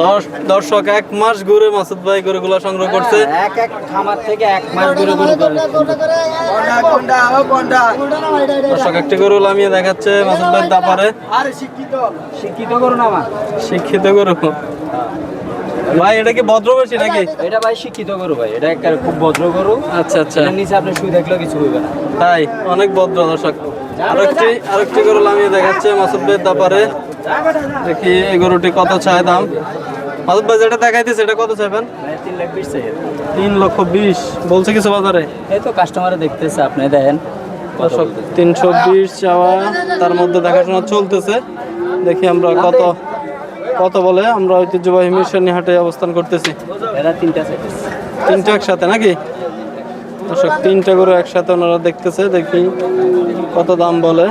দশ দর্শক এক মাস ঘুরে মাসুদ ভাই গরুগুলো সংগ্রহ করছে এক এক খামার থেকে এক মাস ঘুরে ঘুরে করে দর্শক একটি গরু লামিয়ে দেখাচ্ছে মাসুদ ভাই দাপারে শিক্ষিত করুন আমার শিক্ষিত গরু ভাই এটা কি ভদ্রবেশী নাকি এটা ভাই শিক্ষিত গরু ভাই এটা একটা খুব ভদ্র গরু আচ্ছা আচ্ছা নিচে আপনি শুয়ে দেখলেও কিছু হইবে না তাই অনেক ভদ্র দর্শক আরেকটি আরেকটি গরু লামিয়ে দেখাচ্ছে মাসুদ ভাই দাপারে দেখি এই গরুটি কত চায় দাম মাসুদ ভাই যেটা দেখাইতেছে এটা কত চাইবেন? মানে তিন লাখ বিশ চাই। তিন লক্ষ বিশ। বলছে কিছু বাজারে? এই তো কাস্টমারে দেখতেছে আপনি দেখেন। তিনশো বিশ চাওয়া তার মধ্যে দেখাশোনা চলতেছে। দেখি আমরা কত কত বলে আমরা ঐতিহ্যবাহী মিশনী হাটে অবস্থান করতেছি। তিনটা তিনটা একসাথে নাকি? দর্শক তিনটা করে একসাথে ওনারা দেখতেছে দেখি কত দাম বলে।